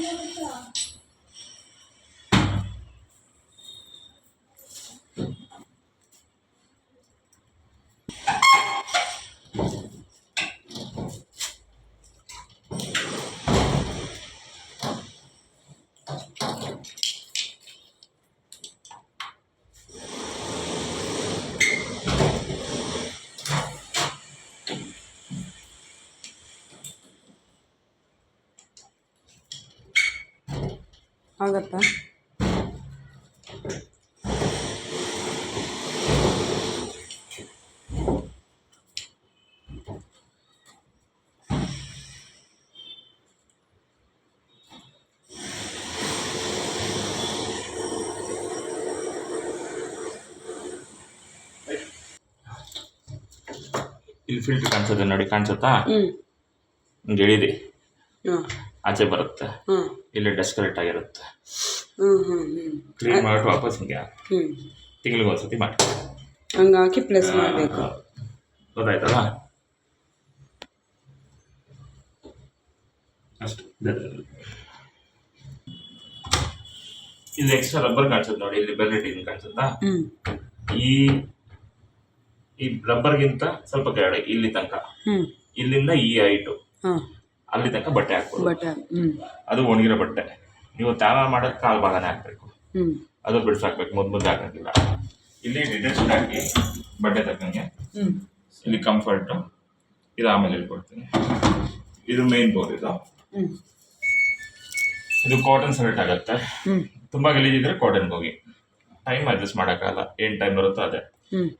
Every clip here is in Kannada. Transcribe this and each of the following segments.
没有问了。ಆಗತ್ತಾ? ಇಲ್ಲಿ ಫಿಲ್ಟರ್ ಕಾಣಿಸುತ್ತೆ ನೋಡಿ ಕಾಣಿಸುತ್ತಾ? ಹ್ಞೂ ಹಿಂಗೆ ಎಳಿರಿ. ಆಚೆ ಬರುತ್ತೆ. ಇಲ್ಲಿ ಡೆಸ್ಕಲೆಕ್ಟ್ ಆಗಿರುತ್ತೆ. ಕ್ಲೀನ್ ಮಾಡಿಬಿಟ್ಟು ವಾಪಸ್ ಹಿಂಗೆ ತಿಂಗಳಿಗೆ ಒಂದ್ಸತಿ ಮಾಡಿ ಹಂಗೆ ಹಾಕಿ ಪ್ಲಸ್ ಮಾಡಬೇಕು. ಗೊತ್ತಾಯ್ತಲ್ಲ? ಅಷ್ಟು. ಇಲ್ಲಿ ಎಕ್ಸ್ಟ್ರಾ ರಬ್ಬರ್ ಕಾಣಿಸುತ್ತೆ ನೋಡಿ ಇಲ್ಲಿ ಬೆಲ್ ಹಿಂಗೆ ಕಾಣಿಸುತ್ತಾ? ಈ ಈ ರಬ್ಬರ್ಗಿಂತ ಸ್ವಲ್ಪ ಕೆಳಗೆ ಇಲ್ಲಿ ತನಕ. ಇಲ್ಲಿಂದ ಈ ಹೈಟು ಅಲ್ಲಿ ತನಕ ಬಟ್ಟೆ ಹಾಕ್ಬೋದು. ಬಟ್ ಅದು ಒಣಗಿರೋ ಬಟ್ಟೆ. ನೀವು ತಾನ ಮಾಡೋದು ಕಾಲು ಭಾಗನೇ ಹಾಕ್ಬೇಕು. ಅದು ಬಿಡಿಸಾಕ್ಬೇಕು ಮುದ್ದು ಮುದ್ದೆ ಹಾಕಂಗಿಲ್ಲ. ಇಲ್ಲಿ ಡಿಟರ್ಜೆಂಟ್ ಹಾಕಿ ಬಟ್ಟೆ ತಕ್ಕಂಗೆ ಇಲ್ಲಿ ಕಂಫರ್ಟು ಇದು ಆಮೇಲೆ ಹೇಳ್ಕೊಡ್ತೀನಿ. ಇದು ಮೇನ್ ಬೋರ್ ಇದು. ಇದು ಕಾಟನ್ ಸೆಲೆಕ್ಟ್ ಆಗುತ್ತೆ. ತುಂಬಾ ತುಂಬ ಗಲೀಜಿದ್ರೆ ಕಾಟನ್ ಹೋಗಿ ಟೈಮ್ ಅಡ್ಜಸ್ಟ್ ಮಾಡೋಕ್ಕಾಗಲ್ಲ. ಏನು ಟೈಮ್ ಬರುತ್ತೋ ಅದೇ.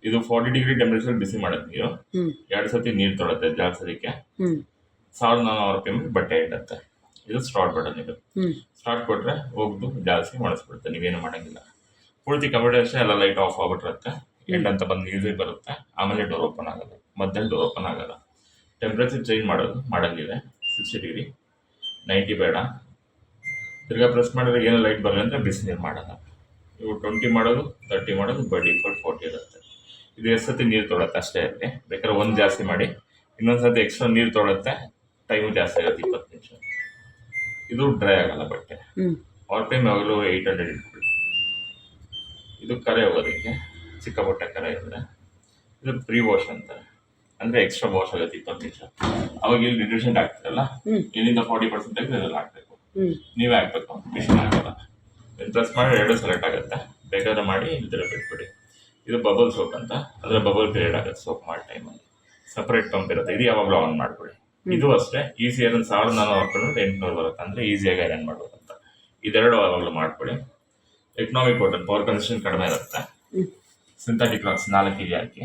ಇದು ಫಾರ್ಟಿ ಡಿಗ್ರಿ ಟೆಂಪ್ರೇಚರ್ ಬಿಸಿ ಮಾಡೋದು ನೀವು. ಎರಡು ಸತಿ ನೀರು ತೊಳುತ್ತೆ ಜಾಸ್ತಿ ಸಾವಿರದ ನಾನ್ನೂರು ರೂಪಾಯಿ ಮೇಲೆ ಬಟ್ಟೆ ಇಡತ್ತೆ. ಇದು ಸ್ಟಾರ್ಟ್ ಬಟನ್ ಇದು. ಸ್ಟಾರ್ಟ್ ಕೊಟ್ಟರೆ ಹೋಗ್ದು ಜಾಸ್ತಿ ಮಾಡಿಸ್ಬಿಡುತ್ತೆ ನೀವೇನು ಮಾಡೋಂಗಿಲ್ಲ. ಪೂರ್ತಿ ಕಬಡ್ಡಿ ಅಷ್ಟೇ ಎಲ್ಲ ಲೈಟ್ ಆಫ್ ಆಗ್ಬಿಟ್ಟಿರುತ್ತೆ. ಎಂಡ್ ಅಂತ ಬಂದು ಮ್ಯೂಸಿಕ್ ಬರುತ್ತೆ. ಆಮೇಲೆ ಡೋರ್ ಓಪನ್ ಆಗೋದು ಮಧ್ಯಾಹ್ನ ಡೋರ್ ಓಪನ್ ಆಗೋಲ್ಲ. ಟೆಂಪ್ರೇಚರ್ ಚೇಂಜ್ ಮಾಡೋದು ಮಾಡೋಂಗಿದೆ. ಸಿಕ್ಸ್ಟಿ ಡಿಗ್ರಿ ನೈಂಟಿ ಬೇಡ. ತಿರ್ಗಾ ಪ್ರೆಸ್ ಮಾಡಿದ್ರೆ ಏನೋ ಲೈಟ್ ಬರಲ್ಲ ಅಂದರೆ ಬಿಸಿನೀರು ಮಾಡೋಲ್ಲ. ಇವು ಟ್ವೆಂಟಿ ಮಾಡೋದು ತರ್ಟಿ ಮಾಡೋದು ಬಡ್ಡಿ ಫೋರ್ ಫೋರ್ಟಿ ಇರುತ್ತೆ. ಇದು ಎಷ್ಟು ಸತಿ ನೀರು ತೊಳತ್ತೆ ಅಷ್ಟೇ ಇರಲಿ ಬೇಕಾದ್ರೆ ಒಂದು ಜಾಸ್ತಿ ಮಾಡಿ. ಇನ್ನೊಂದು ಸತಿ ಎಕ್ಸ್ಟ್ರಾ ನೀರು ತೊಗೊಳುತ್ತೆ ಟೈಮು ಜಾಸ್ತಿ ಆಗುತ್ತೆ ಇಪ್ಪತ್ತು ನಿಮಿಷ. ಇದು ಡ್ರೈ ಆಗಲ್ಲ ಬಟ್ಟೆ. ಆಲ್ ಟೈಮ್ ಯಾವಾಗಲೂ ಏಯ್ಟ್ ಹಂಡ್ರೆಡ್ ಇಟ್ಕೊಳ್ಳಿ ಇದು ಕರೆ ಹೋಗೋದಕ್ಕೆ ಚಿಕ್ಕ ಬಟ್ಟೆ ಕರೆ ಇದ್ರೆ. ಇದು ಪ್ರೀ ವಾಶ್ ಅಂತಾರೆ. ಅಂದರೆ ಎಕ್ಸ್ಟ್ರಾ ವಾಶ್ ಆಗುತ್ತೆ ಇಪ್ಪತ್ತು ನಿಮಿಷ. ಅವಾಗ ಇಲ್ಲಿ ಡಿಟರ್ಜೆಂಟ್ ಹಾಕ್ತಿರಲ್ಲ. ಇಲ್ಲಿಂದ ಫಾರ್ಟಿ ಪರ್ಸೆಂಟ್ ತೆಗೆದು ಇದ್ರಲ್ಲಿ ಹಾಕಬೇಕು. ನೀವೇ ಹಾಕ್ಬೇಕು ಮಿಷಿನ್ ಹಾಕಲ್ಲ. ಪ್ರೆಸ್ ಮಾಡಿ ಎರಡು ಸೆಲೆಕ್ಟ್ ಆಗುತ್ತೆ. ಬೇಕಾದ್ರೆ ಮಾಡಿ ಇದ್ರೆ ಬಿಟ್ಬಿಡಿ. ಇದು ಬಬಲ್ ಸೋಪ್ ಅಂತ. ಅದರ ಬಬಲ್ ಕ್ರಿಯೇಟ್ ಆಗುತ್ತೆ ಸೋಪ್ ಮಾಡಿ ಟೈಮಲ್ಲಿ ಸಪ್ರೇಟ್ ಪಂಪ್ ಇರುತ್ತೆ. ಇದು ಯಾವಾಗಲೂ ಆನ್ ಮಾಡ್ಬಿಡಿ ಇದು ಅಷ್ಟೇ. ಈಸಿ ಅದನ್ನ ಸಾವಿರದ ನಾನ್ನೂರು ಹಾಕೊಂಡ್ರೆ ಎಂಟುನೂರು ಬರುತ್ತೆ. ಅಂದರೆ ಈಸಿಯಾಗಿ ಐರನ್ ಮಾಡ್ಬೋದು ಅಂತ ಇದೆರಡು ಯಾವಾಗಲೂ ಮಾಡ್ಕೊಳ್ಳಿ ಎಕನಾಮಿಕ್ ಕಾಟನ್ ಪವರ್ ಕನ್ಸನ್ ಕಡಿಮೆ ಇರುತ್ತೆ. ಸಿಂಥೆಟಿಕ್ ಕ್ಲಾತ್ಸ್ ನಾಲ್ಕು ಇದೆ ಹಾಕಿ.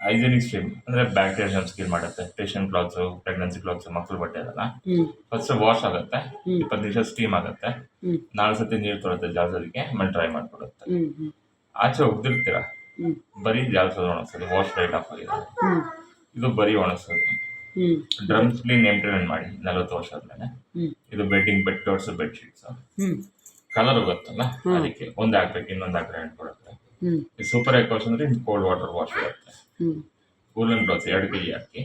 ಹೈಜೆನಿಕ್ ಸ್ಟ್ರೀಮ್ ಅಂದರೆ ಬ್ಯಾಕ್ಟೀರಿಯಾ ಸ್ಕಿಲ್ ಮಾಡುತ್ತೆ. ಪೇಷಂಟ್ ಕ್ಲಾತ್ಸು ಪ್ರೆಗ್ನೆನ್ಸಿ ಕ್ಲಾತ್ಸು ಮಕ್ಕಳು ಬಟ್ಟೆ ಅದಲ್ಲ. ಫಸ್ಟ್ ವಾಶ್ ಆಗುತ್ತೆ. ಇಪ್ಪತ್ತು ನಿಮಿಷ ಸ್ಟೀಮ್ ಆಗುತ್ತೆ. ನಾಲ್ಕು ಸತಿ ನೀರು ತೊಳುತ್ತೆ ಜಾಲ್ಸೋದಕ್ಕೆ ಆಮೇಲೆ ಡ್ರೈ ಮಾಡಿಕೊಡುತ್ತೆ ಆಚೆ ಒಗ್ದಿರ್ತೀರ ಬರೀ ಜಾಲ್ಸೋದು ಒಣಗ್ಸೋದು ವಾಶ್ ರೈಟ್ ಆಫ್ ಆಗಿದೆ. ಇದು ಬರೀ ಒಣಸೋದು ಡ್ರಮ್ಸ್ ಡ್ರಮ್ ಕ್ಲೀನ್ ಇಂಪ್ಲಿಮೆಂಟ್ ಮಾಡಿ ನಲವತ್ತು ವರ್ಷ ಆದ್ಮೇಲೆ ಇದು bedding bed covers bed sheets colour ಗೊತ್ತಲ್ಲ? ಅದಕ್ಕೆ ಒಂದು ಹಾಕ್ಬೇಕು ಇನ್ನೊಂದು ಹಾಕ್ರೆ ಕೊಡುತ್ತೆ. ಹ್ಞೂ ಈ ಸೂಪರ್ ವಾಶ್ ಅಂದರೆ ಕೋಲ್ಡ್ ವಾಟರ್ ವಾಶ್ ಬರುತ್ತೆ ಕೂಲಿಂಗ್ ಕ್ಲಾತ್ಸ್ ಎರಡು ಕೆಜಿ ಹಾಕಿ.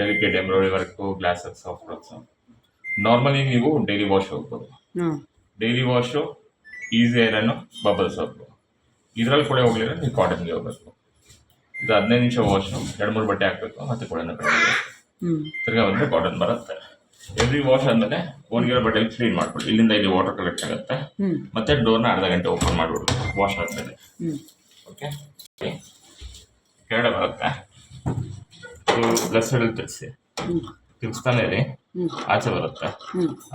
Delicate embroidery work glasses soft clothes normally ನೀವು ಡೈಲಿ ವಾಶ್ ಹೋಗ್ಬೋದು. ಡೈಲಿ ವಾಶು ಈಸಿ ಐರನ್ನು ಬಬಲ್ ಹೋಗ್ಬೋದು. ಇದರಲ್ಲಿ ಕೂಡ ಹೋಗ್ಲಿಲ್ಲ ನೀವು ಕಾಟನ್ಗೆ ಹೋಗ್ಬೇಕು. ಇದು ಹದಿನೈದು ನಿಮಿಷ ವಾಶು ಎರಡು ಮೂರು ಬಟ್ಟೆ ಹಾಕಬೇಕು ಮತ್ತೆ ಕೂಡ. ತಿರ್ಗಾ ಬಂದರೆ ಕಾಟನ್ ಬರುತ್ತೆ. ಎವ್ರಿ ವಾಶ್ ಆದಮೇಲೆ ಒಣಗಿರೋ ಬಟ್ಟೆಲಿ ಕ್ಲೀನ್ ಮಾಡ್ಕೊಳ್ಳಿ ಇಲ್ಲಿಂದ ಇಲ್ಲಿ ವಾಟರ್ ಕಲೆಕ್ಟ್ ಆಗುತ್ತೆ. ಮತ್ತೆ ಡೋರ್ನ ಅರ್ಧ ಗಂಟೆ ಓಪನ್ ಮಾಡಿಬಿಡು ವಾಶ್ ಆದಮೇಲೆ. ಹ್ಞೂ ಓಕೆ ಕೆಳಗಡೆ ಬರುತ್ತೆ. ಲೆಫ್ಟ್ ಸೈಡಲ್ಲಿ ತಿರ್ಸಿ ತಿರ್ಸ್ತಾನೆ ಇರಿ. ಆಚೆ ಬರುತ್ತೆ.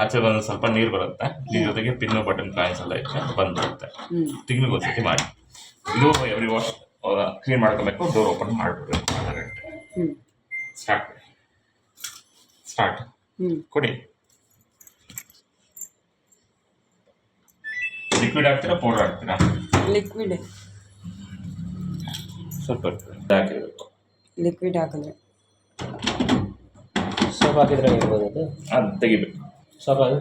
ಆಚೆ ಬಂದ ಸ್ವಲ್ಪ ನೀರು ಬರುತ್ತೆ. ನೀರ್ ಜೊತೆಗೆ ಪಿನ್ನು ಬಟನ್ ಕಾಯಿನ್ಸ್ ಎಲ್ಲ ಬಂದ್ ಬಂದ್ಬಿಡುತ್ತೆ. ಹ್ಞೂ ತಿಂಗ್ಳಿಗೆ ಒಂದ್ಸತಿ ಮಾಡಿ. ಇದು ಎವ್ರಿ ವಾಶ್ ಕ್ಲೀನ್ ಮಾಡ್ಕೋಬೇಕು ಡೋರ್ ಓಪನ್ ಮಾಡಿಬಿಡ್ರಿ ಅರ್ಧ ಗಂಟೆ. ಸ್ಟಾರ್ಟ್ ಸ್ಟಾರ್ಟ್ ಕೊಡಿ. ಲಿಕ್ವಿಡ್ ಹಾಕ್ತೀರಾ ಪೌಡರ್ ಹಾಕ್ತೀರಾ? ಲಿಕ್ವಿಡ್ ಸ್ವಲ್ಪ ಹಾಕಿರ್ಬೇಕು. ಲಿಕ್ವಿಡ್ ಹಾಕಿದ್ರೆ. ಸ್ವಲ್ಪ ಹಾಕಿದ್ರೆ ಇರ್ಬೋದು ಅದು? ಅದು ತೆಗಿಬೇಕು. ಸೋಪ್ ಅದು